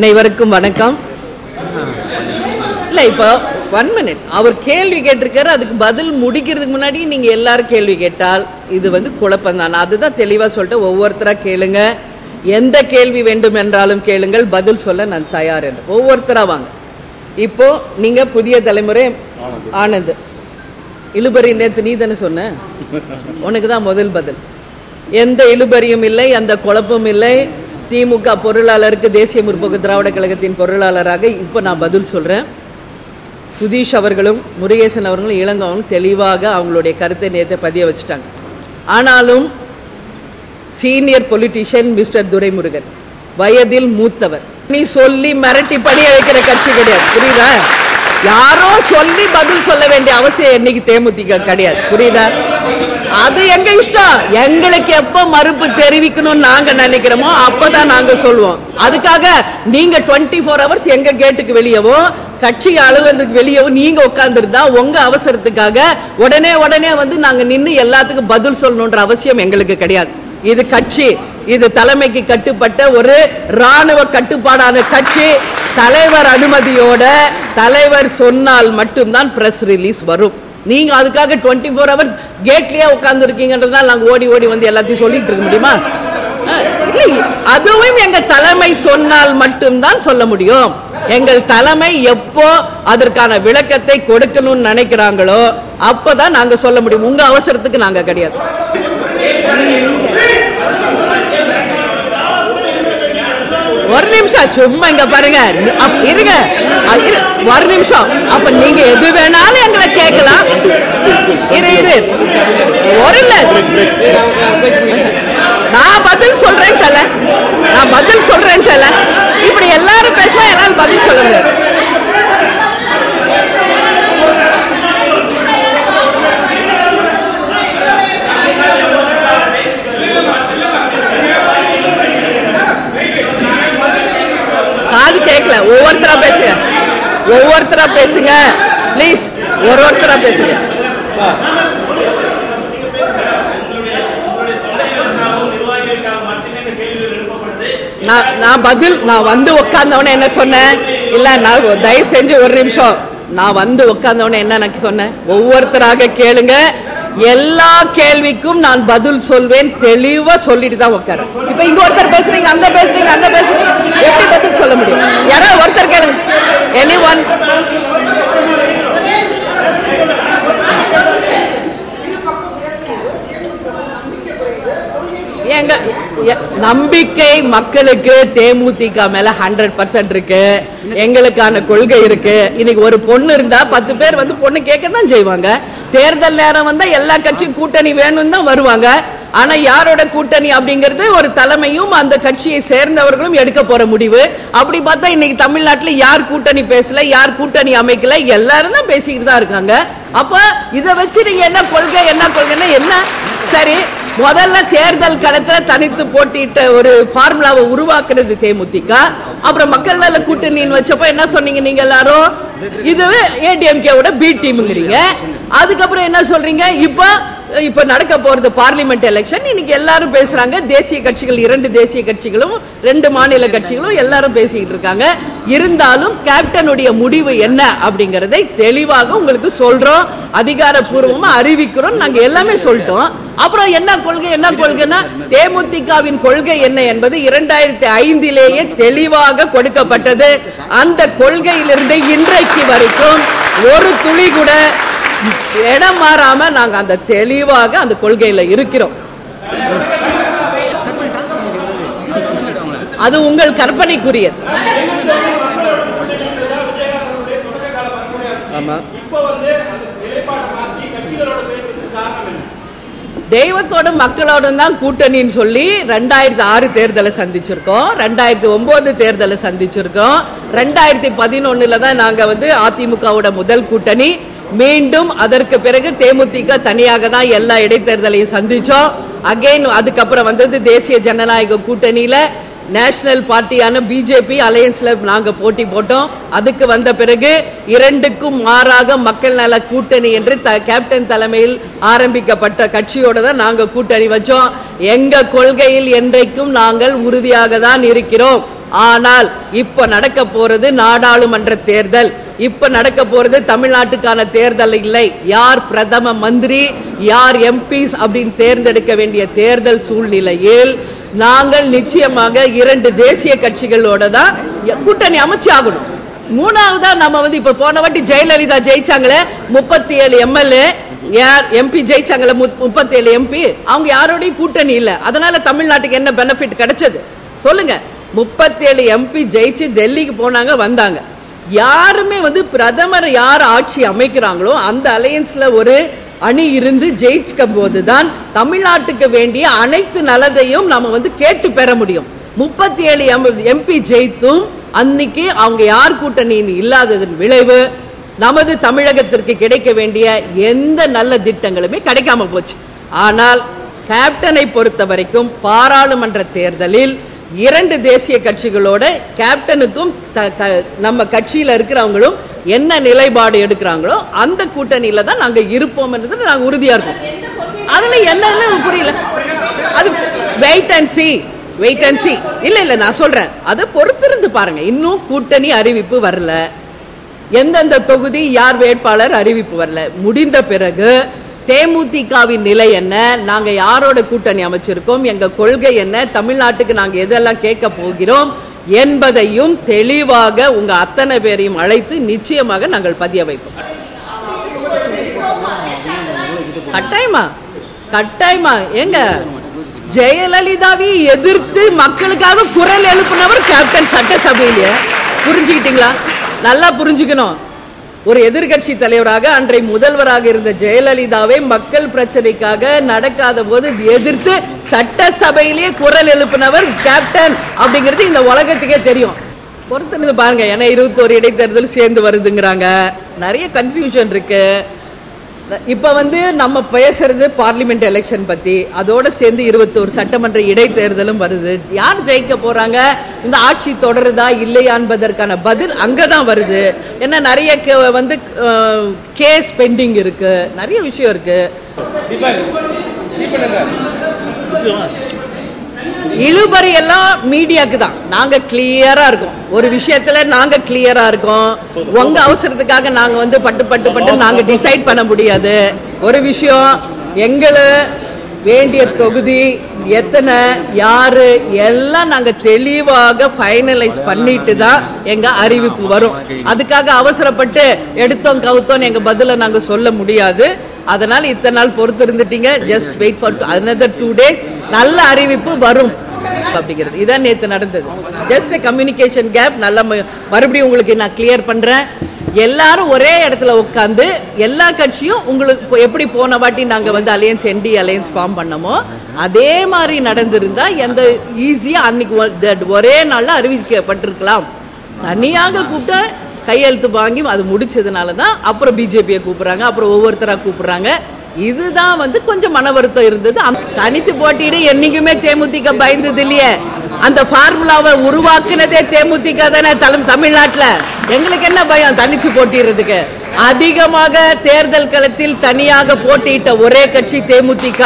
அனைவருக்கும் வணக்கம். இல்ல இப்போ ஒன் மினிட் அவர் கேள்வி கேட்டிருக்காரு அதுக்கு பதில் முடிக்கிறதுக்கு முன்னாடி நீங்கள் எல்லாரும் கேள்வி கேட்டால் இது வந்து குழப்பம் தான் அதுதான் தெளிவா சொல்லிட்டு ஒவ்வொருத்தரா கேளுங்க. எந்த கேள்வி வேண்டும் என்றாலும் கேளுங்கள். பதில் சொல்ல நான் தயார் என்று. ஒவ்வொருத்தராக வாங்க. இப்போ நீங்கள் புதிய தலைமுறை ஆனந்த். இழுபறி நேற்று நீ தானே சொன்ன? உனக்கு தான் முதல் பதில். எந்த இழுபறியும் இல்லை அந்த குழப்பமும் இல்லை. திமுக பொருளாளருக்கு தேசிய முற்போக்கு திராவிட கழகத்தின் பொருளாளராக இப்போ நான் பதில் சொல்றேன். சுதீஷ் அவர்களும் முருகேசன் அவர்களும் இளங்கவனும் தெளிவாக அவங்களுடைய கருத்தை நேற்று பதிய வச்சுட்டாங்க. ஆனாலும் சீனியர் பொலிட்டிஷியன் மிஸ்டர் துரைமுருகன் வயதில் மூத்தவர். நீ சொல்லி மிரட்டி படிய வைக்கிற கட்சி கிடையாது. புரியுதா? யாரோ சொல்லி பதில் சொல்ல வேண்டிய அவசியம் இன்னைக்கு தேமுதிக கிடையாது. புரியுதா? அது எங்க இஷ்டம்? எங்களுக்கு எப்ப மறுப்பு தெரிவிக்கணும்னு நாங்க நினைக்கிறோமோ அப்பதான் நாங்க சொல்லுவோம் அதுக்காக நீங்க டுவெண்ட்டி ஃபோர் ஹவர்ஸ் எங்க கேட்டுக்கு வெளியவோ கட்சி அலுவலகத்துக்கு வெளியவோ நீங்க உட்கார்ந்துருந்தா உங்க அவசரத்துக்காக உடனே உடனே வந்து நாங்க நின்று எல்லாத்துக்கும் பதில் சொல்லணுன்ற அவசியம் எங்களுக்கு கிடையாது. இது கட்சி இது தலைமைக்கு கட்டுப்பட்ட ஒரு ராணுவ கட்டுப்பாடான கட்சி. தலைவர் அனுமதியோட தலைவர் சொன்னால் மட்டும்தான் பிரஸ் ரிலீஸ் வரும். நீங்க அதுக்காக டுவெண்ட்டி ஃபோர் ஹவர்ஸ் கேட்லயே உட்கார்ந்து இருக்கீங்கன்றதால நாங்க ஓடி ஓடி வந்து எல்லாத்தையும் சொல்லிட்டு இருக்க முடியுமா? இல்லை. அதுவும் எங்க தலைமை சொன்னால் மட்டும்தான் சொல்ல முடியும். எங்கள் தலைமை எப்போ அதற்கான விளக்கத்தை கொடுக்கணும்னு நினைக்கிறாங்களோ அப்பதான் நாங்க சொல்ல முடியும். உங்க அவசரத்துக்கு நாங்க கிடையாது. ஒரு நிமிஷம் சும்மா இங்க பாருங்க. அப்- இருங்க. ஒரு நிமிஷம். அப்ப நீங்க எது வேணாலும் எங்களை கேட்கலாம். இரு இரு. ஒரு இல்ல. நான் பதில் சொல்றேன் தல நான் பதில் சொல்றேன் தல இப்படி எல்லாரும் பேசலாம் என்னால் பதில் சொல்ல முடியாது. ஒவ்வொருத்தரா பேசுங்க. ப்ளீஸ் ஒரு ஒருத்தரா பேசுங்க. நான் நான் பதில் நான் வந்து உட்கார்ந்தவனே என்ன சொன்னேன்? இல்ல நான் தயவு செஞ்சு ஒரு நிமிஷம். நான் வந்து உட்கார்ந்தவனே என்ன எனக்கு சொன்னேன்? ஒவ்வொருத்தராக கேளுங்க. எல்லா கேள்விக்கும் நான் பதில் சொல்வேன் தெளிவா சொல்லிட்டு தான் உட்காரேன் இப்ப இங்க ஒருத்தர் பேசுறீங்க அங்க பேசுறீங்க அங்க பேசுறீங்க எப்படி பதில் சொல்ல முடியும் யாராவது ஒருத்தர் கேளுங்க எனி ஒன் எங்க நம்பிக்கை மக்களுக்கு தேமுதிக மேல ஹண்ட்ரட் பர்சன்ட் இருக்கு. எங்களுக்கான கொள்கை இருக்கு. இன்னைக்கு ஒரு பொண்ணு இருந்தா பத்து பேர் வந்து பொண்ணு கேட்க தான் செய்வாங்க. தேர்தல் நேரம் வந்தா எல்லா கட்சியும் கூட்டணி வேணும்னு தான் வருவாங்க. ஆனா யாரோட கூட்டணி அப்படிங்கிறது ஒரு தலைமையும் அந்த கட்சியை சேர்ந்தவர்களும் எடுக்க போற முடிவு. அப்படி பார்த்தா இன்னைக்கு தமிழ்நாட்டுல யார் கூட்டணி பேசல யார் கூட்டணி அமைக்கல எல்லாரும் தான் பேசிக்கிட்டு தான் இருக்காங்க. அப்ப இதை வச்சு நீங்க என்ன கொள்கை என்ன கொள்கைன்னா என்ன? சரி முதல்ல தேர்தல் களத்துல தனித்து போட்டியிட்ட ஒரு ஃபார்முலாவை உருவாக்குறது தேமுதிக. அப்புறம் மக்கள் நல கூட்டணின்னு வச்சப்ப என்ன சொன்னீங்க நீங்க எல்லாரும்? இது ஏடிஎம்கே விட பி டீம்ங்கிறீங்க அதுக்கப்புறம் என்ன சொல்றீங்க? இப்போ இப்ப நடக்க போறது பார்லிமெண்ட் எலெக்ஷன் இன்னைக்கு எல்லாரும் பேசுறாங்க. தேசிய கட்சிகள் இரண்டு தேசிய கட்சிகளும் ரெண்டு மாநில கட்சிகளும் எல்லாரும் பேசிக்கிட்டு இருக்காங்க. இருந்தாலும் கேப்டனுடைய முடிவு என்ன அப்படிங்கறதை தெளிவாக உங்களுக்கு சொல்றோம். அதிகாரப்பூர்வமா அறிவிக்கிறோம். நாங்க எல்லாமே சொல்லிட்டோம். அப்புறம் என்ன கொள்கை என்ன கொள்கைன்னா தேமுதிகவின் கொள்கை என்ன என்பது இரண்டாயிரத்தி ஐந்திலேயே தெளிவாக கொடுக்கப்பட்டது. அந்த கொள்கையிலிருந்து இன்றைக்கு வரைக்கும் ஒரு துளி கூட இடம் மாறாம நாங்க அந்த தெளிவாக அந்த கொள்கையில இருக்கிறோம். அது உங்கள் கற்பனைக்குரியது. ஆமா. தெய்வத்தோட மக்களோட தான் கூட்டணின்னு சொல்லி ரெண்டாயிரத்தி ஆறு தேர்தலை சந்திச்சிருக்கோம். ரெண்டாயிரத்தி ஒன்பது தேர்தலை சந்திச்சிருக்கோம். ரெண்டாயிரத்தி பதினொன்னுல தான் நாங்க வந்து அதிமுகவோட முதல் கூட்டணி. மீண்டும் அதற்கு பிறகு தேமுதிக தனியாக தான் எல்லா இடைத்தேர்தலையும் சந்திச்சோம். அகைன் அதுக்கப்புறம் வந்தது தேசிய ஜனநாயக கூட்டணியில நேஷனல் பார்ட்டியான பிஜேபி அலையன்ஸ்ல நாங்க போட்டி போட்டோம். அதுக்கு வந்த பிறகு இரண்டுக்கும் மாறாக மக்கள் நல கூட்டணி என்று த- கேப்டன் தலைமையில் ஆரம்பிக்கப்பட்ட கட்சியோட தான் நாங்க கூட்டணி வச்சோம். எங்க கொள்கையில் என்றைக்கும் நாங்கள் உறுதியாக தான் இருக்கிறோம். ஆனால் இப்ப நடக்க போறது நாடாளுமன்ற தேர்தல். இப்ப நடக்க போறது தமிழ்நாட்டுக்கான தேர்தல் இல்லை. யார் பிரதம மந்திரி யார் எம்பிஸ் அப்படின்னு தேர்ந்தெடுக்க வேண்டிய தேர்தல் சூழ்நிலையில் நாங்கள் நிச்சயமாக இரண்டு தேசிய கட்சிகளோட தான் கூட்டணி அமைச்சு ஆகணும். மூணாவதா நம்ம வந்து இப்ப போன வாட்டி ஜெயலலிதா ஜெயிச்சாங்களே முப்பத்தி ஏழு எம்எல்ஏ யார் எம்பி ஜெயிச்சாங்களே முப்பத்தி ஏழு எம்பி அவங்க யாரோடையும் கூட்டணி இல்லை. அதனால தமிழ்நாட்டுக்கு என்ன பெனிஃபிட் கிடைச்சது? சொல்லுங்க. முப்பத்தி ஏழு எம்பி ஜெயிச்சு டெல்லிக்கு போனாங்க வந்தாங்க. யாருமே வந்து பிரதமர் யார் ஆட்சி அமைக்கிறாங்களோ அந்த அலையன்ஸில் ஒரு அணி இருந்து ஜெயிச்சுக்க போதுதான் தமிழ்நாட்டுக்கு வேண்டிய அனைத்து நலதையும் நம்ம வந்து கேட்டு பெற முடியும். முப்பத்தி ஏழு எம் எம்பி ஜெயித்தும் அன்னைக்கு அவங்க யார் கூட்டணியின் இல்லாததன் விளைவு நமது தமிழகத்திற்கு கிடைக்க வேண்டிய எந்த நல்ல திட்டங்களுமே கிடைக்காம போச்சு. ஆனால் கேப்டனை பொறுத்த வரைக்கும் பாராளுமன்ற தேர்தலில் இரண்டு தேசிய கட்சிகளோட கேப்டனுக்கும் நம்ம கட்சியில இருக்கிறவங்களும் என்ன நிலைப்பாடு எடுக்கிறாங்களோ அந்த கூட்டணியில தான் நாங்க இருப்போம் நாங்கள் நாங்க உறுதியா இருக்கோம். அதுல என்னன்னு புரியல. அது wait and see wait and see இல்ல இல்ல நான் சொல்றேன். அதை பொறுத்திருந்து பாருங்க. இன்னும் கூட்டணி அறிவிப்பு வரல. எந்தெந்த தொகுதி யார் வேட்பாளர் அறிவிப்பு வரல. முடிந்த பிறகு தேமுதிகவின் நிலை என்ன? நாங்க யாரோட கூட்டணி அமைச்சிருக்கோம்? எங்க கொள்கை என்ன? தமிழ்நாட்டுக்கு நாங்க எதெல்லாம் கேட்க போகிறோம்? என்பதையும் தெளிவாக உங்க அத்தனை பேரையும் அழைத்து நிச்சயமாக நாங்கள் பதிய வைப்போம் கட்டாயமா? கட்டாயமா? ஏங்க ஜெயலலிதாவை எதிர்த்து மக்களுக்காக குரல் எழுப்பினவர் கேப்டன் சட்டசபையில. புரிஞ்சுக்கிட்டீங்களா? நல்லா புரிஞ்சுக்கணும். ஒரு எதிர்க்கட்சி தலைவராக அன்றை முதல்வராக இருந்த ஜெயலலிதாவை மக்கள் பிரச்சனைக்காக நடக்காத போது எதிர்த்து சட்டசபையிலேயே குரல் எழுப்பினவர் கேப்டன் அப்படிங்கிறது இந்த உலகத்துக்கே தெரியும். பொறுத்திருந்து பாருங்க ஏன்னா இருபத்தோரு இடைத்தேர்தல் சேர்ந்து வருதுங்கிறாங்க. நிறைய கன்ஃபியூஷன் இருக்குது இப்போ வந்து நம்ம பேசுறது பார்லிமெண்ட் எலெக்ஷன் பத்தி. அதோட சேர்ந்து இருபத்தோரு சட்டமன்ற இடைத்தேர்தலும் வருது. யார் ஜெயிக்க போறாங்க? இந்த ஆட்சி தொடருதா இல்லையா என்பதற்கான பதில் அங்கதான் வருது. ஏன்னா நிறைய கே- வந்து கேஸ் பெண்டிங் இருக்கு. நிறைய விஷயம் இருக்கு. இழுபறி எல்லாம் மீடியாக்கு தான். நாங்க கிளியரா இருக்கோம். ஒரு விஷயத்துல நாங்க கிளியரா இருக்கோம். உங்க அவசரத்துக்காக நாங்க வந்து பட்டு பட்டு பட்டு நாங்க டிசைட் பண்ண முடியாது. ஒரு விஷயம் எங்களை வேண்டிய தொகுதி எத்தனை யாரு எல்லாம் நாங்க தெளிவாக ஃபைனலைஸ் பண்ணிட்டு தான் எங்க அறிவிப்பு வரும். அதுக்காக அவசரப்பட்டு எடுத்தோம் கவுத்தோம் எங்க பதில நாங்க சொல்ல முடியாது. அதனால் இத்தனை நாள் பொறுத்து இருந்துட்டீங்க just wait for another two days நல்ல அறிவிப்பு வரும். அப்படிங்கிறது. இதான் நேற்று நடந்தது. ஜஸ்ட் கம்யூனிகேஷன் கேப் நல்ல மறுபடியும் உங்களுக்கு நான் கிளியர் பண்ணுறேன் எல்லாரும் ஒரே இடத்துல உட்காந்து எல்லா கட்சியும் உங்களுக்கு இப்போ எப்படி போன வாட்டி நாங்கள் வந்து அலையன்ஸ் என்டி அலையன்ஸ் ஃபார்ம் பண்ணமோ அதே மாதிரி நடந்திருந்தா எந்த ஈஸியாக அன்னைக்கு ஒரே நாளில் அறிவிக்கப்பட்டிருக்கலாம். தனியாக கூப்பிட்டு கையெழுத்து வாங்கி அது முடிச்சதுனால தான் அப்புறம் பிஜேபியை கூப்பிட்றாங்க அப்புறம் ஒவ்வொருத்தராக கூப்பிட்றாங்க. இதுதான் வந்து கொஞ்சம் மன வருத்தம் இருந்தது. தனித்து போட்டியிட என்னைக்குமே தேமுதிக பயந்தது இல்லையே. அந்த ஃபார்முலாவை உருவாக்குனதே தேமுதிக தானே தலம் தமிழ்நாட்டில். எங்களுக்கு என்ன பயம் தனிச்சு போட்டிடுறதுக்கு அதிகமாக தேர்தல் களத்தில் தனியாக போட்டியிட்ட ஒரே கட்சி தேமுதிக.